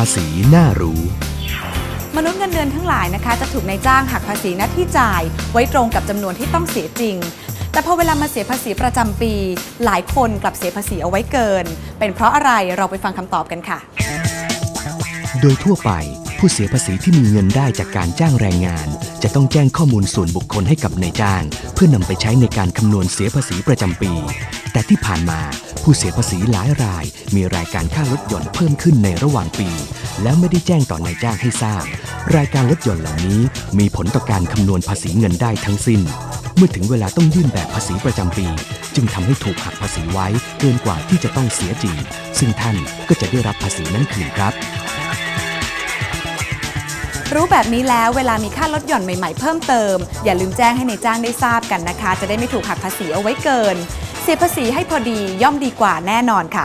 าษีน่ารู้ มนุษย์เงินเดือนทั้งหลายนะคะ จะถูกนายจ้างหักภาษีหน้าที่จ่าย ไว้ตรงกับจำนวนที่ต้องเสียจริง แต่พอเวลามาเสียภาษีประจำปี หลายคนกลับเสียภาษีเอาไว้เกิน เป็นเพราะอะไรเราไปฟังคำตอบกันค่ะ โดยทั่วไปผู้เสียภาษีที่มีเงินได้จากการจ้างแรงงาน จะต้องแจ้งข้อมูลส่วนบุคคลให้กับนายจ้าง เพื่อนำไปใช้ในการคำนวณเสียภาษีประจำปี แต่ที่ผ่านมา ผู้เสียภาษีหลายราย มีรายการค่ารถยนต์เพิ่มขึ้นในระหว่างปี แล้วไม่ได้แจ้งต่อนายจ้างให้ทราบ รายการรถยนต์เหล่านี้ มีผลต่อการคำนวณภาษีเงินได้ทั้งสิ้น เมื่อถึงเวลาต้องยื่นแบบภาษีประจำปี จึงทำให้ถูกหักภาษีไว้เกินกว่าที่จะต้องเสียจริงซึ่งท่านก็จะได้รับภาษีนั้นคืนครับ รู้แบบนี้แล้วเวลามีค่าลดหย่อนใหม่ๆเพิ่มเติม อย่าลืมแจ้งให้ในายจ้างได้ทราบกันนะคะ จะได้ไม่ถูกหักภาษีเอาไว้เกิน เสียภาษีให้พอดีย่อมดีกว่าแน่นอนค่ะ